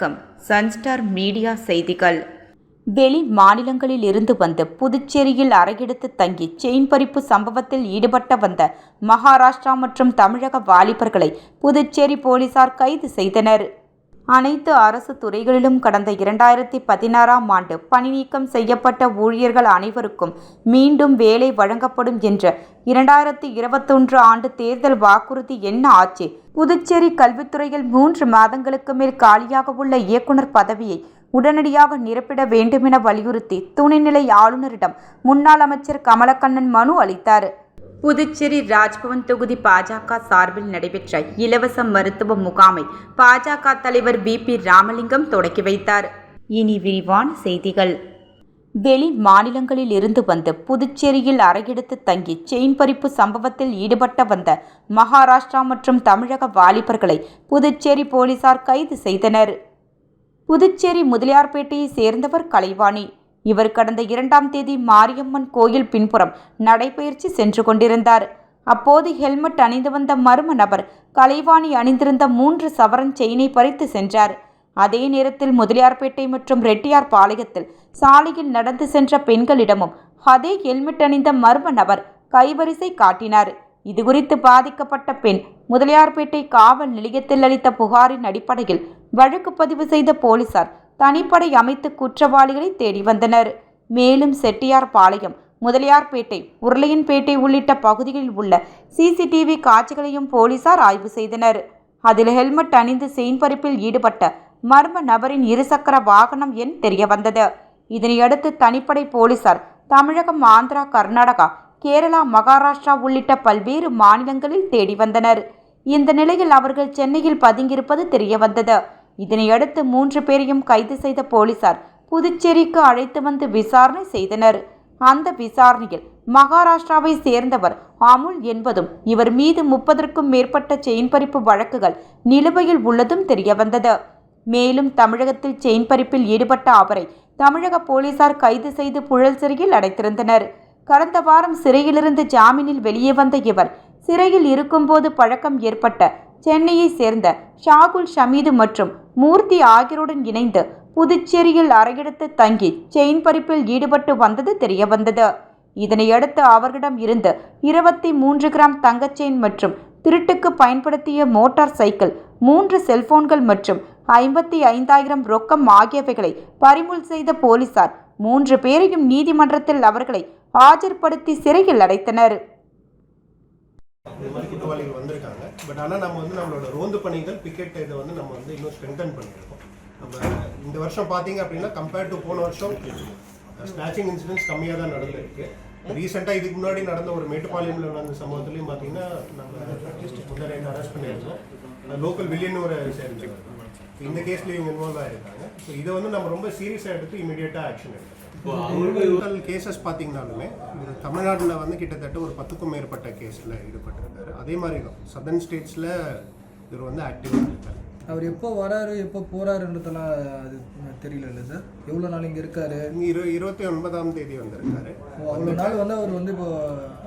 வணக்கம். Sunstar media செய்திகள். வெளி மாநிலங்களில் இருந்து வந்து புதுச்சேரியில் அறையெடுத்து தங்கி செயின் பறிப்பு சம்பவத்தில் ஈடுபட்ட வந்த மகாராஷ்டிரா மற்றும் தமிழக வாலிபர்களை புதுச்சேரி போலீசார் கைது செய்தனர். அனைத்து அரசு துறைகளிலும் கடந்த இரண்டாயிரத்தி பதினாறாம் ஆண்டு பணிநீக்கம் செய்யப்பட்ட ஊழியர்கள் அனைவருக்கும் மீண்டும் வேலை வழங்கப்படும் என்ற இரண்டாயிரத்தி இருபத்தொன்று ஆண்டு தேர்தல் வாக்குறுதி என்ன ஆச்சு? புதுச்சேரி கல்வித்துறையில் மூன்று மாதங்களுக்கு மேல் காலியாக உள்ள இயக்குனர் பதவியை உடனடியாக நிரப்பிட வேண்டுமென வலியுறுத்தி துணைநிலை ஆளுநரிடம் முன்னாள் அமைச்சர் கமலக்கண்ணன் மனு அளித்தார். புதுச்சேரி ராஜ்பவன் தொகுதி பாஜக சார்பில் நடைபெற்ற இலவச மருத்துவ முகாமை பாஜக தலைவர் வி பி ராமலிங்கம் தொடக்கி வைத்தார். இனி விரிவான செய்திகள். வெளி மாநிலங்களில் இருந்து வந்து புதுச்சேரியில் அரையெடுத்து தங்கி செயின் பறிப்பு சம்பவத்தில் ஈடுபட்ட வந்த மகாராஷ்டிரா மற்றும் தமிழக வாலிபர்களை புதுச்சேரி போலீசார் கைது செய்தனர். புதுச்சேரி முதலியார்பேட்டையை சேர்ந்தவர் கலைவாணி. இவர் கடந்த இரண்டாம் தேதி மாரியம்மன் கோயில் பின்புறம் நடைபயிற்சி சென்று கொண்டிருந்தார். அப்போது ஹெல்மெட் அணிந்து வந்த மர்ம நபர் கலைவாணி அணிந்திருந்த மூன்று சவரன் செயினை பறித்து சென்றார். அதே நேரத்தில் முதலியார்பேட்டை மற்றும் ரெட்டியார் பாளையத்தில் சாலையில் நடந்து சென்ற பெண்களிடமும் அதே ஹெல்மெட் அணிந்த மர்ம நபர் கைவரிசை காட்டினார். இதுகுறித்து பாதிக்கப்பட்ட பெண் முதலியார்பேட்டை காவல் நிலையத்தில் அளித்த புகாரின் அடிப்படையில் வழக்கு பதிவு செய்த போலீசார் தனிப்படை அமைத்து குற்றவாளிகளை தேடி வந்தனர். மேலும் செட்டியார் பாளையம் முதலியார்பேட்டை உருளையன்பேட்டை உள்ளிட்ட பகுதிகளில் உள்ள சிசிடிவி காட்சிகளையும் போலீசார் ஆய்வு செய்தனர். அதில் ஹெல்மெட் அணிந்து செயின் பறிப்பில் ஈடுபட்ட மர்ம நபரின் இருசக்கர வாகனம் எண் தெரியவந்தது. இதனையடுத்து தனிப்படை போலீசார் தமிழகம் ஆந்திரா கர்நாடகா கேரளா மகாராஷ்டிரா உள்ளிட்ட பல்வேறு மாநிலங்களில் தேடி வந்தனர். இந்த நிலையில் அவர்கள் சென்னையில் பதுங்கியிருப்பது தெரியவந்தது. இதனையடுத்து மூன்று பேரையும் கைது செய்த போலீசார் புதுச்சேரிக்கு அழைத்து வந்து விசாரணை செய்தனர். அந்த விசாரணையில் மகாராஷ்டிராவை சேர்ந்தவர் அமுல் என்பதும் இவர் மீது முப்பதற்கும் மேற்பட்ட செயின் பறிப்பு வழக்குகள் நிலுவையில் உள்ளதும் தெரியவந்தது. மேலும் தமிழகத்தில் செயின் பறிப்பில் ஈடுபட்ட அவரை தமிழக போலீசார் கைது செய்து புழல் சிறையில் அடைத்திருந்தனர். கடந்த வாரம் சிறையிலிருந்து ஜாமீனில் வெளியே வந்த இவர் சிறையில் இருக்கும்போது பழக்கம் ஏற்பட்ட சென்னையை சேர்ந்த ஷாகுல் ஷமீது மற்றும் மூர்த்தி ஆகியோருடன் இணைந்து புதுச்சேரியில் அறையெடுத்து தங்கி செயின் பறிப்பில் ஈடுபட்டு வந்தது தெரியவந்தது. இதனையடுத்து அவர்களிடம் இருந்து இருபத்தி மூன்று கிராம் தங்கச் செயின் மற்றும் திருட்டுக்கு பயன்படுத்திய மோட்டார் சைக்கிள் மூன்று செல்போன்கள் மற்றும் ஐம்பத்தி ஐந்தாயிரம் ரொக்கம் ஆகியவைகளை பறிமுல் செய்த போலீசார் மூன்று பேரையும் நீதிமன்றத்தில் அவர்களை ஆஜர்படுத்தி சிறையில் அடைத்தனர். இந்த மாதிரி குற்றவாளிகள் வந்திருக்காங்க. பட் ஆனால் நம்ம வந்து நம்மளோட ரோந்து பணிகள் பிக்கெட் இதை வந்து நம்ம வந்து இன்னும் ஸ்ட்ரென்தன் பண்ணியிருக்கோம். நம்ம இந்த வருஷம் பார்த்தீங்க அப்படின்னா கம்பேர்ட் டு போன வருஷம் ஸ்நாச்சிங் இன்சிடென்ட்ஸ் கம்மியாக தான் நடந்திருக்கு. ரீசெண்டாக இதுக்கு முன்னாடி நடந்த ஒரு மேட்டுப்பாளையம்ல நடந்த சம்பவத்துலையும் பார்த்தீங்கன்னா நம்ம ரெண்டு அரெஸ்ட் பண்ணியிருந்தோம். லோக்கல் வில்லியன் ஒரு சேர்ந்து இந்த கேஸ்லேயும் இவங்க இன்வால்வ் ஆகிருக்காங்க ஸோ இதை வந்து நம்ம ரொம்ப சீரியஸாக எடுத்து இமீடியட்டாக ஆக்ஷன் எடுக்கணும் டோட்டல் கேசஸ் பார்த்தீங்கனாலுமே தமிழ்நாட்டில் வந்து கிட்டத்தட்ட ஒரு பத்துக்கும் மேற்பட்ட கேஸில் ஈடுபட்டிருக்காரு. அதே மாதிரி தான் சதர்ன் ஸ்டேட்ஸில் இவர் வந்து ஆக்டிவாக இருக்காரு. அவர் எப்போ வராரு எப்போ போறாருன்றதெல்லாம் அது தெரியல சார். எவ்வளோ நாள் இங்கே இருக்காரு? இங்க இரு இருபத்தி ஒன்பதாம் தேதி வந்திருக்காரு. அந்த நாள் வந்து அவர் வந்து இப்போ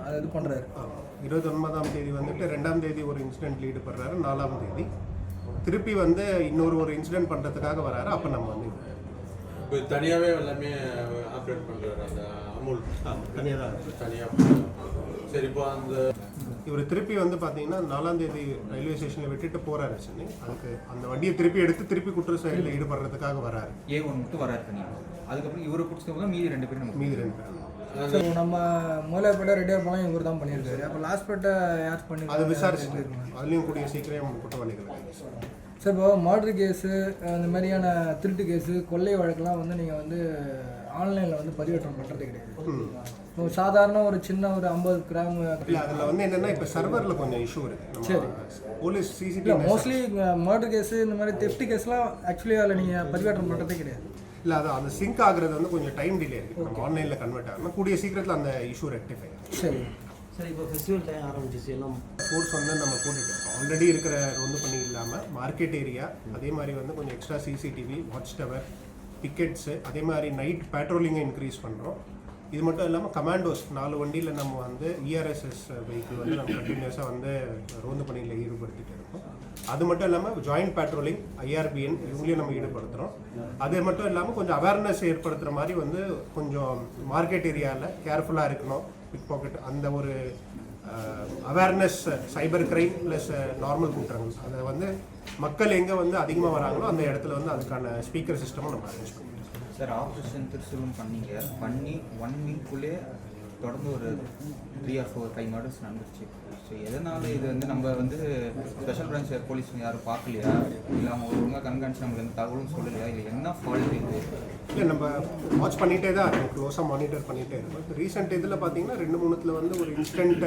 அதை இது பண்ணுறாரு இருபத்தி ஒன்பதாம் தேதி வந்துட்டு ரெண்டாம் தேதி ஒரு இன்சிடென்ட்ல ஈடுபடுறாரு நாலாம் தேதி. திருப்பி வந்து இன்னொரு ஒரு இன்சிடென்ட் பண்ணுறதுக்காக வராரு. அப்போ நம்ம வந்து இப்போ தனியாகவே எல்லாமே ஆப்ரேட் பண்ணுறாரு அந்த அமுல். தனியாக தான். தனியாக சரி இப்போ அந்த இவர் திருப்பி வந்து பார்த்தீங்கன்னா நாலாம் தேதி ரயில்வே ஸ்டேஷனில் விட்டுட்டு போறாரு சென்னை அதுக்கு அந்த வண்டியை திருப்பி எடுத்து திருப்பி குற்ற செயலில் ஈடுபடுறதுக்காக வராரு. ஏ ஒன் மட்டும் வராரு தனி அதுக்கப்புறம் இவரை பிடிச்சவங்க மீதி ரெண்டு பேரும் மீதி ரெண்டு பேரும். ஸோ நம்ம முதலைப்பேட்டை ரெட்டியார் பழம் இவர் தான் பண்ணியிருக்காரு. அப்போ லாஸ்ட்பேட்டை யார் பண்ணி அது விசாரிச்சு அதுலேயும் கூடிய சீக்கிரம் குற்றவாளிகள். சார் இப்போ மர்டர் கேஸு இந்த மாதிரியான திருட்டு கேஸு கொள்ளை வழக்கெல்லாம் வந்து நீங்கள் வந்து ஆன்லைனில் வந்து பதிவேற்றம் பண்ணுறது கிடையாது. சாதாரண ஒரு சின்ன ஒரு ஐம்பது கிராம் இல்ல அதுல வந்து என்னன்னா இப்ப சர்வர்ல கொஞ்சம் இஷ்யூ இருக்கு. சரி. Police CCTV mostly murder case இந்த மாதிரி தெஃப்ட் கேஸ்லாம் ஆக்சுவலி அதில் நீங்கள் பதிவேற்றம் பண்ணுறதே கிடையாது. இல்ல அது அந்த சிங்க் ஆகுறது வந்து கொஞ்சம் டைம் டிலே இருக்கு. நம்ம ஆன்லைன்ல கன்வெர்ட் ஆகணும். கூடிய சீக்கிரத்துல அந்த இஷ்யூ ரெக்டிஃபை சரி. சார் இப்போ ஃபெஸ்டிவல் டைம் ஆரம்பிச்சிச்சு. எல்லாம் ஃபோர்ஸ் வந்து நம்ம போட்டுட்டு இருக்கோம் ஆல்ரெடி இருக்கிற ரோந்து பண்ணி இல்லாமல் மார்க்கெட் ஏரியா அதே மாதிரி வந்து கொஞ்சம் extra CCTV watch tower tickets அதே மாதிரி நைட் பேட்ரோலிங்கை இன்க்ரீஸ் பண்ணுறோம் இது மட்டும் இல்லாமல் கமாண்டோஸ் நாலு வண்டியில் நம்ம வந்து இஆர்எஸ்எஸ் வெஹிக்கிள் வந்து நம்ம கண்டினியூஸாக வந்து ரோந்து பணியில் ஈடுபடுத்திட்டு இருக்கோம். அது மட்டும் இல்லாமல் ஜாயிண்ட் பேட்ரோலிங் ஐஆர்பிஎன் இவங்களையும் நம்ம ஈடுபடுத்துகிறோம் அது மட்டும் இல்லாமல் கொஞ்சம் அவேர்னஸ் ஏற்படுத்துகிற மாதிரி வந்து கொஞ்சம் மார்க்கெட் ஏரியாவில் கேர்ஃபுல்லாக இருக்கணும். பிக் பாக்கெட் அந்த ஒரு awareness cyber crime plus normal கூட்டுறாங்க அதை வந்து மக்கள் எங்கே வந்து அதிகமாக வராங்களோ அந்த இடத்துல வந்து அதுக்கான ஸ்பீக்கர் சிஸ்டமும் நம்ம அரேஞ்ச் பண்ணியிருக்கோம் சார் ஆப்ரேஷன் திருச்சூரும் பண்ணீங்க. பண்ணி ஒன் வீக்குள்ளே தொடர்ந்து ஒரு three or four five murders நடந்துருச்சு. ஸோ எதனால் இது வந்து நம்ம வந்து ஸ்பெஷல் பிரான்ச் போலீஸ் யாரும் பார்க்கலையா? இல்லை அவங்க ஒழுங்காக கண்காணிச்சு நம்மளுக்கு எந்த தகவலும் சொல்லலையா? இல்லை என்ன ஃபால்ட் இது? இல்லை நம்ம வாட்ச் பண்ணிகிட்டே தான் இருக்கோம். க்ளோஸாக மானிட்டர் பண்ணிகிட்டே இருக்கோம். ரீசெண்ட் இதில் பார்த்தீங்கன்னா ரெண்டு மூணுத்தில் வந்து ஒரு இன்ஸ்டன்ட்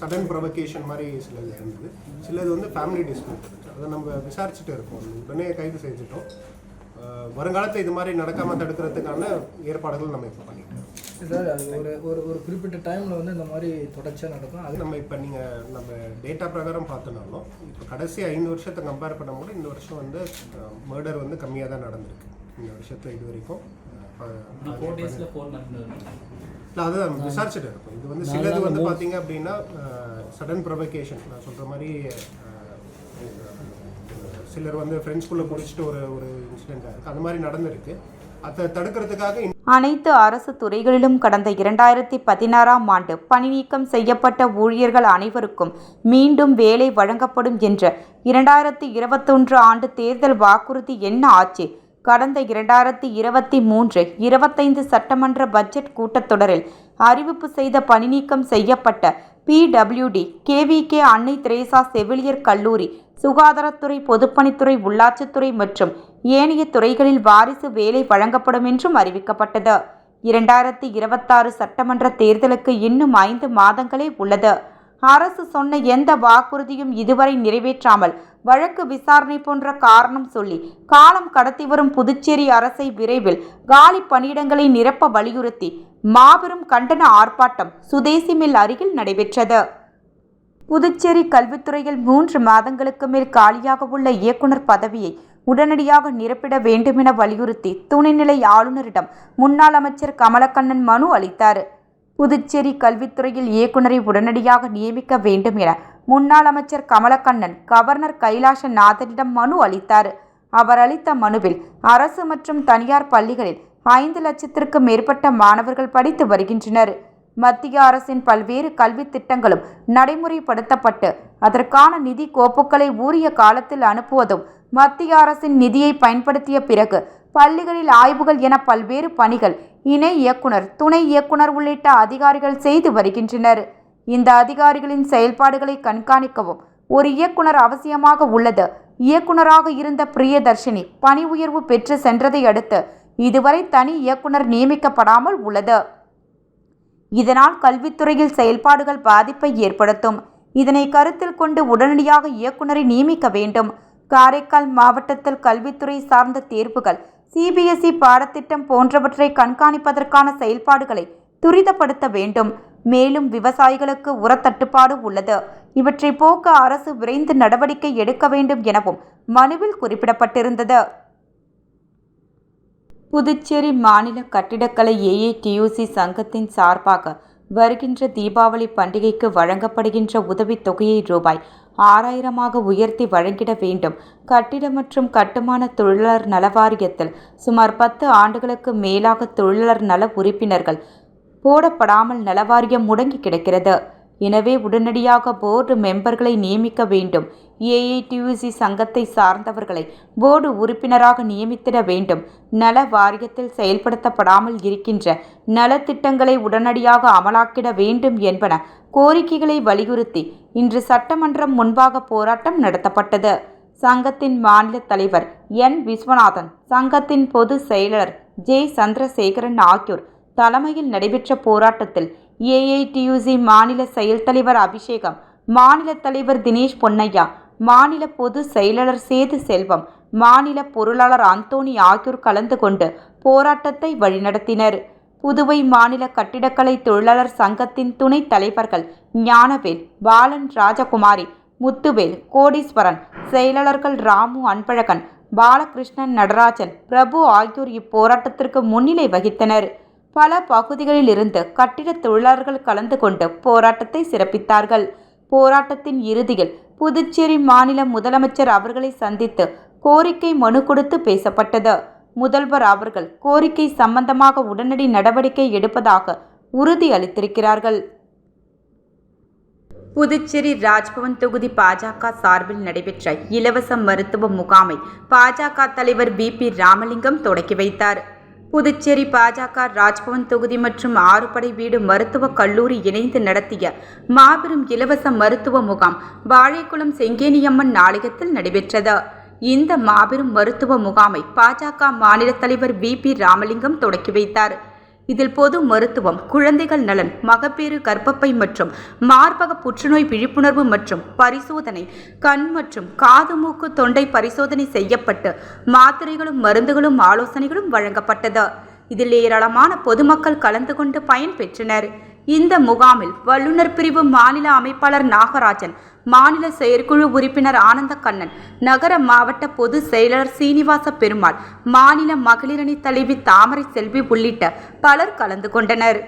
சடன் ப்ரொவகேஷன் மாதிரி சிலது இருந்தது. சிலது வந்து ஃபேமிலி டிஸ்பியூட் அதை நம்ம விசாரிச்சுட்டு இருக்கோம். உடனே கைது செஞ்சுட்டோம். வருங்காலத்தில் இது மாதிரி நடக்காமல் தடுக்கிறதுக்கான ஏற்பாடுகள் நம்ம இப்போ பண்ணிட்டு இருக்கோம். சார் அது ஒரு ஒரு ஒரு குறிப்பிட்ட டைமில் வந்து இந்த மாதிரி தொடர்ச்சியாக நடக்கும். அது அது நம்ம இப்போ நீங்கள் நம்ம டேட்டா பிரகாரம் பார்த்தோம்னாலும் இப்போ கடைசி ஐந்து வருஷத்தை கம்பேர் பண்ணும்போது இந்த வருஷம் வந்து மர்டர் வந்து கம்மியாக தான் நடந்திருக்கு. இந்த வருஷத்தில் இது வரைக்கும் இல்லை அதுதான் விசாரிச்சுட்டு இருக்கும். இது வந்து சிலது வந்து பார்த்தீங்க அப்படின்னா சடன் ப்ரொவகேஷன் நான் சொல்கிற மாதிரி சிலர் வந்து ஃப்ரெண்ட்ஸ்குள்ளே குடிச்சிட்டு ஒரு ஒரு இன்சிடெண்ட்டாக இருக்குது அந்த மாதிரி நடந்திருக்கு. அதை தடுக்கிறதுக்காக அனைத்து அரசு துறைகளிலும் கடந்த இரண்டாயிரத்தி பதினாறாம் ஆண்டு பணி நீக்கம் செய்யப்பட்ட ஊழியர்கள் அனைவருக்கும் மீண்டும் வேலை வழங்கப்படும் என்ற இரண்டாயிரத்தி இருபத்தொன்று ஆண்டு தேர்தல் வாக்குறுதி என்ன ஆச்சு. கடந்த இரண்டாயிரத்தி இருபத்தி மூன்று இருபத்தைந்து சட்டமன்ற பட்ஜெட் கூட்டத்தொடரில் அறிவிப்பு செய்த பணிநீக்கம் செய்யப்பட்ட பிடபிள்யூடி கேவிகே அன்னை திரேசா செவிலியர் கல்லூரி சுகாதாரத்துறை பொதுப்பணித்துறை உள்ளாட்சித்துறை மற்றும் ஏனைய துறைகளில் வாரிசு வேலை வழங்கப்படும் என்றும் அறிவிக்கப்பட்டது. இரண்டாயிரத்தி இருபத்தாறு சட்டமன்ற தேர்தலுக்கு இன்னும் ஐந்து மாதங்களே உள்ளது. அரசு சொன்ன எந்த வாக்குறுதியும் இதுவரை நிறைவேற்றாமல் வழக்கு விசாரணை போன்ற காரணம் சொல்லி காலம் கடத்தி வரும் புதுச்சேரி அரசை விரைவில் காலி பணியிடங்களை நிரப்ப வலியுறுத்தி மாபெரும் கண்டன ஆர்ப்பாட்டம் சுதேசி மில் அருகில் நடைபெற்றது. புதுச்சேரி கல்வித்துறையில் மூன்று மாதங்களுக்கு மேல் காலியாக உள்ள இயக்குனர் பதவியை உடனடியாக நிரப்பிட வேண்டுமென வலியுறுத்தி துணைநிலை ஆளுநரிடம் முன்னாள் அமைச்சர் கமலக்கண்ணன் மனு அளித்தார். புதுச்சேரி கல்வித்துறையில் இயக்குனரை உடனடியாக நியமிக்க வேண்டும் என முன்னாள் அமைச்சர் கமலக்கண்ணன் கவர்னர் கைலாசநாதனிடம் மனு அளித்தார். அவர் அளித்த மனுவில் அரசு மற்றும் தனியார் பள்ளிகளில் ஐந்து லட்சத்திற்கும் மேற்பட்ட மாணவர்கள் படித்து வருகின்றனர். மத்திய அரசின் பல்வேறு கல்வி திட்டங்களும் நடைமுறைப்படுத்தப்பட்டு அதற்கான நிதி கோப்புகளை உரிய காலத்தில் அனுப்புவதும் மத்திய அரசின் நிதியை பயன்படுத்திய பிறகு பள்ளிகளில் ஆய்வுகள் என பல்வேறு பணிகள் இணை இயக்குனர் துணை இயக்குனர் உள்ளிட்ட அதிகாரிகள் செய்து வருகின்றனர். இந்த அதிகாரிகளின் செயல்பாடுகளை கண்காணிக்கவும் ஒரு இயக்குனர் அவசியமாக உள்ளது. இயக்குனராக இருந்த பிரியதர்ஷினி பணி உயர்வு பெற்று சென்றதை அடுத்து இதுவரை தனி இயக்குனர் நியமிக்கப்படாமல் உள்ளது. இதனால் கல்வித்துறையில் செயல்பாடுகள் பாதிப்பை ஏற்படுத்தும். இதனை கருத்தில் கொண்டு உடனடியாக இயக்குனரை நியமிக்க வேண்டும். காரைக்கால் மாவட்டத்தில் கல்வித்துறை சார்ந்த தேர்வுகள் சிபிஎஸ்இ பாடத்திட்டம் போன்றவற்றை கண்காணிப்பதற்கான செயல்பாடுகளை துரிதப்படுத்த வேண்டும். மேலும் விவசாயிகளுக்கு உரத்தட்டுப்பாடு உள்ளது. இவற்றை போக்க அரசு விரைந்து நடவடிக்கை எடுக்க வேண்டும் எனவும் மனுவில் குறிப்பிடப்பட்டிருந்தது. புதுச்சேரி மாநில கட்டிடக்கலை ஏஏடியூசி சங்கத்தின் சார்பாக வருகின்ற தீபாவளி பண்டிகைக்கு வழங்கப்படுகின்ற உதவித் தொகையை ரூபாய் ஆறாயிரமாக உயர்த்தி வழங்கிட வேண்டும். கட்டிட மற்றும் கட்டுமான தொழிலாளர் நல வாரியத்தில் சுமார் பத்து ஆண்டுகளுக்கு மேலாக தொழிலாளர் நல உறுப்பினர்கள் போடப்படாமல் நலவாரியம் முடங்கி கிடக்கிறது. எனவே உடனடியாக போர்டு மெம்பர்களை நியமிக்க வேண்டும். ஏஐடியூசி சங்கத்தை சார்ந்தவர்களை போர்டு உறுப்பினராக நியமித்திட வேண்டும். நல வாரியத்தில் செயல்படுத்தப்படாமல் இருக்கின்ற நலத்திட்டங்களை உடனடியாக அமலாக்கிட வேண்டும் என்பன கோரிக்கைகளை வலியுறுத்தி இன்று சட்டமன்றம் முன்பாக போராட்டம் நடத்தப்பட்டது. சங்கத்தின் மாநில தலைவர் என். விஸ்வநாதன் சங்கத்தின் பொது செயலர் ஜே. சந்திரசேகரன் ஆகியோர் தலைமையில் நடைபெற்ற போராட்டத்தில் ஏஐடியூசி மாநில செயல் தலைவர் அபிஷேகம் மாநில தலைவர் தினேஷ் பொன்னையா மாநில பொது செயலாளர் சேது செல்வம் மாநில பொருளாளர் அந்தோணி ஆகியோர் கலந்து கொண்டு போராட்டத்தை வழிநடத்தினர். புதுவை மாநில கட்டிடக்கலை தொழிலாளர் சங்கத்தின் துணைத் தலைவர்கள் ஞானவேல் பாலன் ராஜகுமாரி முத்துவேல் கோடீஸ்வரன் செயலாளர்கள் ராமு அன்பழகன் பாலகிருஷ்ணன் நடராஜன் பிரபு ஆகியோர் இப்போராட்டத்திற்கு முன்னிலை வகித்தனர். பல பகுதிகளில் இருந்து கட்டிடத் தொழிலாளர்கள் கலந்து கொண்டு போராட்டத்தை சிறப்பித்தார்கள். போராட்டத்தின் இறுதியில் புதுச்சேரி மாநில முதலமைச்சர் அவர்களை சந்தித்து கோரிக்கை மனு கொடுத்து பேசப்பட்டது. முதல்வர் அவர்கள் கோரிக்கை சம்பந்தமாக உடனடி நடவடிக்கை எடுப்பதாக உறுதி அளித்திருக்கிறார்கள் புதுச்சேரி ராஜ்பவன் தொகுதி பாஜக சார்பில் நடைபெற்ற இலவச மருத்துவ முகாமை பாஜக தலைவர் பி. பி. ராமலிங்கம் தொடக்கி வைத்தார். புதுச்சேரி பாஜக ராஜ்பவன் தொகுதி மற்றும் ஆறுபடை வீடு மருத்துவக் கல்லூரி இணைந்து நடத்திய மாபெரும் இலவச மருத்துவ முகாம் வாழைக்குளம் செங்கேனியம்மன் நாளையத்தில் நடைபெற்றது. இந்த மாபெரும் மருத்துவ முகாமை பாஜக மாநில தலைவர் வி பி ராமலிங்கம் தொடக்கி வைத்தார். இதில் பொது மருத்துவம் குழந்தைகள் நலன் மகப்பேறு கர்ப்பப்பை மற்றும் மார்பக புற்றுநோய் விழிப்புணர்வு மற்றும் பரிசோதனை கண் மற்றும் காது மூக்கு தொண்டை பரிசோதனை செய்யப்பட்டு மாத்திரைகளும் மருந்துகளும் ஆலோசனைகளும் வழங்கப்பட்டது. இதில் ஏராளமான பொதுமக்கள் கலந்து கொண்டு பயன்பெற்றனர் இந்த முகாமில் வல்லுநர் பிரிவு மாநில அமைப்பாளர் நாகராஜன் மாநில செயற்குழு உறுப்பினர் ஆனந்த கண்ணன் நகர மாவட்ட பொதுச் செயலாளர் சீனிவாச பெருமாள் மாநில மகளிரணி தலைவி தாமரை செல்வி உள்ளிட்ட பலர் கலந்து கொண்டனர்.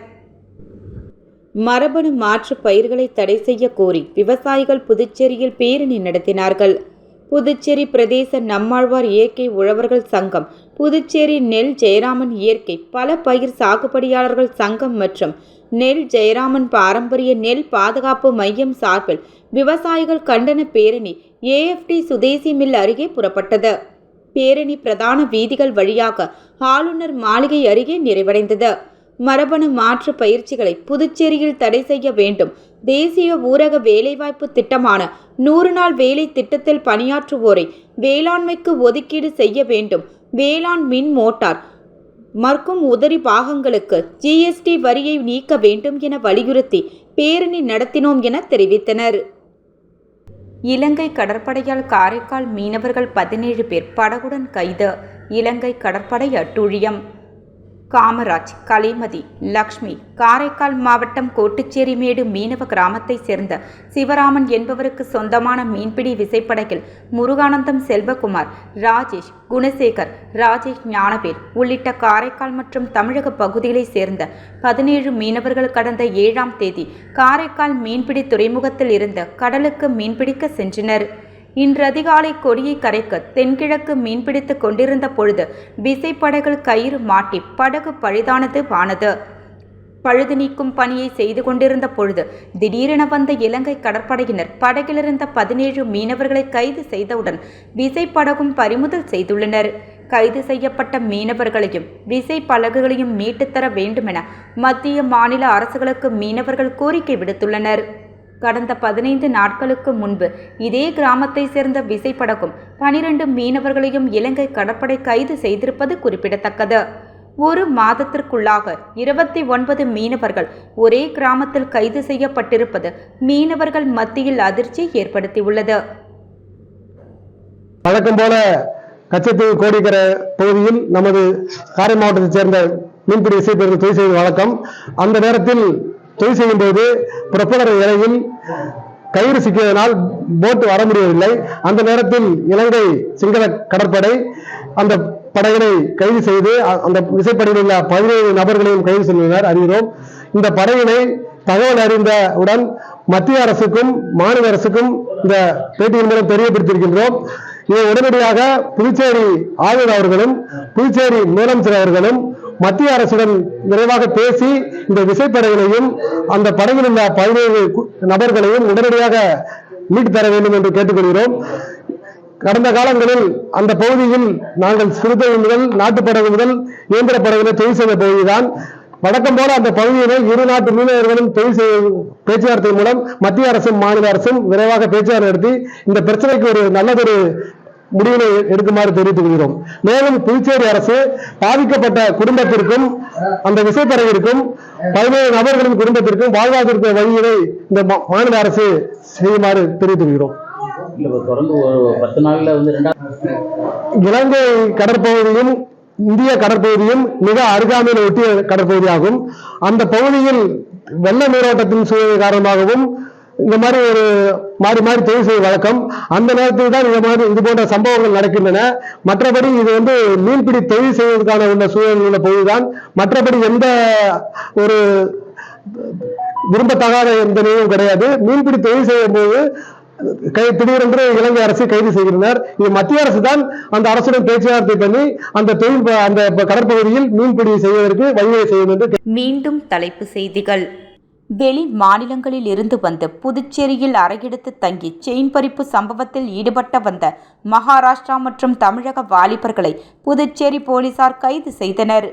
மரபணு மாற்று பயிர்களை தடை செய்ய கோரி விவசாயிகள் புதுச்சேரியில் பேரணி நடத்தினார்கள். புதுச்சேரி பிரதேச நம்மாழ்வார் இயற்கை உழவர்கள் சங்கம் புதுச்சேரி நெல் ஜெயராமன் இயற்கை பல பயிர் சாகுபடியாளர்கள் சங்கம் மற்றும் நெல் ஜெயராமன் பாரம்பரிய நெல் பாதுகாப்பு மையம் சார்பில் விவசாயிகள் கண்டன பேரணி ஏஎஃப்டி சுதேசி மில் அருகே புறப்பட்டது. பேரணி பிரதான வீதிகள் வழியாக ஆளுநர் மாளிகை அருகே நிறைவடைந்தது. மரபணு மாற்று பயிற்சிகளை புதுச்சேரியில் தடை செய்ய வேண்டும். தேசிய ஊரக வேலைவாய்ப்பு திட்டமான நூறு நாள் வேலை திட்டத்தில் பணியாற்றுவோரை வேளாண்மைக்கு ஒதுக்கீடு செய்ய வேண்டும். வேளாண் மின் மோட்டார் மற்கும் உதரி பாகங்களுக்கு ஜிஎஸ்டி வரியை நீக்க வேண்டும் என வலியுறுத்தி பேரணி நடத்தினோம் என தெரிவித்தனர். இலங்கை கடற்படையால் காரைக்கால் மீனவர்கள் பதினேழு பேர் படகுடன் கைது. இலங்கை கடற்படை அட்டூழியம். காமராஜ் கலைமதி லக்ஷ்மி காரைக்கால் மாவட்டம் கோட்டுச்சேரிமேடு மீனவ கிராமத்தைச் சேர்ந்த சிவராமன் என்பவருக்கு சொந்தமான மீன்பிடி விசைப்படகில் முருகானந்தம் செல்வகுமார் ராஜேஷ் குணசேகர் ராஜேஷ் ஞானவேல் உள்ளிட்ட காரைக்கால் மற்றும் தமிழக பகுதிகளைச் சேர்ந்த பதினேழு மீனவர்கள் கடந்த ஏழாம் தேதி காரைக்கால் மீன்பிடி துறைமுகத்தில் இருந்து கடலுக்கு மீன்பிடிக்க சென்றனர். இன்று அதிகாலை கொடியை கரைக்க தென்கிழக்கு மீன்பிடித்துக் கொண்டிருந்த பொழுது விசைப்படகுகள் கயிறு மாட்டி படகு பழுதானது ஆனது பழுது நீக்கும் பணியை செய்து கொண்டிருந்த பொழுது திடீரென வந்த இலங்கை கடற்படையினர் படகிலிருந்த பதினேழு மீனவர்களை கைது செய்தவுடன் விசைப்படகும் பறிமுதல் செய்துள்ளனர். கைது செய்யப்பட்ட மீனவர்களையும் விசை படகுகளையும் மீட்டுத்தர வேண்டுமென மத்திய மாநில அரசுகளுக்கு மீனவர்கள் கோரிக்கை விடுத்துள்ளனர். கடந்த பதினைந்து நாட்களுக்கு முன்பு இதே கிராமத்தை சேர்ந்த விசைப்படகும் பனிரெண்டு மீனவர்களையும் இலங்கை கடற்படை கைது செய்திருப்பது குறிப்பிடத்தக்கது. ஒரு மாதத்திற்குள்ளாக இருபத்தி ஒன்பது மீனவர்கள் ஒரே கிராமத்தில் கைது செய்யப்பட்டிருப்பது மீனவர்கள் மத்தியில் அதிர்ச்சி ஏற்படுத்தியுள்ளது. வழக்கம் போல கச்சத்தீவு கோடிக்கரை பகுதியில் நமது காரை மாவட்டத்தைச் சேர்ந்த மீன்பிடி விசைப்பெருக்கு தொழில் செய்வது வழக்கம். அந்த நேரத்தில் தொழில் செய்யும் போது புறப்படர் இலையில் கயிறு சிக்கியதனால் போட் வர முடியவில்லை. அந்த நேரத்தில் இலங்கை சிங்கள கடற்படை அந்த படையினை கைது செய்து அந்த விசைப்படையில் உள்ள பதினேழு நபர்களையும் கைது செய்தனர். அறிகிறோம் இந்த படையினை தகவல் அறிந்தவுடன் மத்திய அரசுக்கும் மாநில அரசுக்கும் இந்த பேட்டியின் மூலம் தெரியப்படுத்தியிருக்கின்றோம். இதை உடனடியாக புதுச்சேரி ஆளுநர் அவர்களும் புதுச்சேரி முதலமைச்சர் அவர்களும் மத்திய அரசுடன் விரைவாக பேசி இந்த விசைப்படைகளையும் அந்த படையில் உள்ள பதினேழு நபர்களையும் உடனடியாக மீட்டு தர வேண்டும் என்று கேட்டுக்கொள்கிறோம். கடந்த காலங்களில் அந்த பகுதியில் நாங்கள் சிறுதொழில் முதல் நாட்டு படகு முதல் இயந்திர படகுல தொழில் செய்த பகுதிதான். வழக்கம் போல அந்த பகுதியிலே இரு நாட்டு மீனவர்களும் தொழில் செய்ய பேச்சுவார்த்தை மூலம் மத்திய அரசும் மாநில அரசும் விரைவாக பேச்சுவார்த்தை நடத்தி இந்த பிரச்சனைக்கு ஒரு நல்லதொரு முடிவினை எடுக்குமாறு தெரிவித்துக் கொள்கிறோம். மேலும் புதுச்சேரி அரசு பாதிக்கப்பட்ட குடும்பத்திற்கும் அந்த விசைப்படகிற்கும் பதினேழு நபர்களின் குடும்பத்திற்கும் வாழ்வாதாரத்திற்கு வழியினை இந்த மாநில அரசு செய்யுமாறு தெரிவித்துக் கொள்கிறோம். இலங்கை கடற்பகுதியும் இந்திய கடற்பகுதியும் மிக அருகாமையில் ஒட்டிய கடற்பகுதியாகும். அந்த பகுதியில் வெள்ள நீரோட்டத்தின் சூழ்நிலை காரணமாகவும் இந்த மாதிரி ஒரு மாறி மாறி தொழில் செய்யும் வழக்கம். அந்த நேரத்தில் தான் இந்த மாதிரி இது போன்ற சம்பவங்கள் நடக்கின்றன. மற்றபடி இது வந்து மீன்பிடி தொழில் செய்வதற்கான உள்ள சூழல் உள்ள மற்றபடி எந்த ஒரு விரும்பத்தகாத எந்த நிலையும் கிடையாது. மீன்பிடி தொழில் செய்யும் போது கை திடீரென்று இலங்கை அரசு கைது செய்கின்றனர். இது மத்திய அரசு தான் அந்த அரசுடன் பேச்சுவார்த்தை பண்ணி அந்த தொழில் அந்த கடற்பகுதியில் மீன்பிடி செய்வதற்கு வழிவகை செய்யும் என்று மீண்டும் தலைப்பு செய்திகள். வெளி மாநிலங்களில் இருந்து வந்து புதுச்சேரியில் அறையெடுத்து தங்கி செயின் பறிப்பு சம்பவத்தில் ஈடுபட்ட வந்த மகாராஷ்டிரா மற்றும் தமிழக வாலிபர்களை புதுச்சேரி போலீசார் கைது செய்தனர்.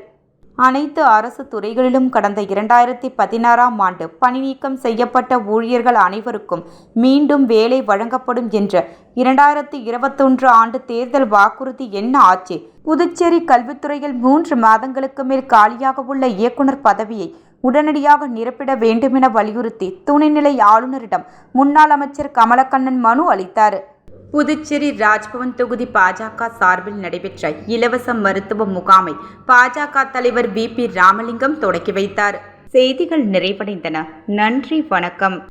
அனைத்து அரசு துறைகளிலும் கடந்த இரண்டாயிரத்தி பதினாறாம் ஆண்டு பணிநீக்கம் செய்யப்பட்ட ஊழியர்கள் அனைவருக்கும் மீண்டும் வேலை வழங்கப்படும் என்ற இரண்டாயிரத்தி இருபத்தொன்று ஆண்டு தேர்தல் வாக்குறுதி என்ன ஆச்சு? புதுச்சேரி கல்வித்துறையில் மூன்று மாதங்களுக்கு மேல் காலியாக உள்ள இயக்குனர் பதவியை உடனடியாக நிரப்பிட வேண்டுமென வலியுறுத்தி துணைநிலை ஆளுநரிடம் முன்னாள் அமைச்சர் கமலக்கண்ணன் மனு அளித்தார். புதுச்சேரி ராஜ்பவன் தொகுதி பாஜக சார்பில் நடைபெற்ற இலவச மருத்துவ முகாமை பாஜக தலைவர் வி பி ராமலிங்கம் தொடக்கி வைத்தார். செய்திகள் நிறைவடைந்தன. நன்றி வணக்கம்.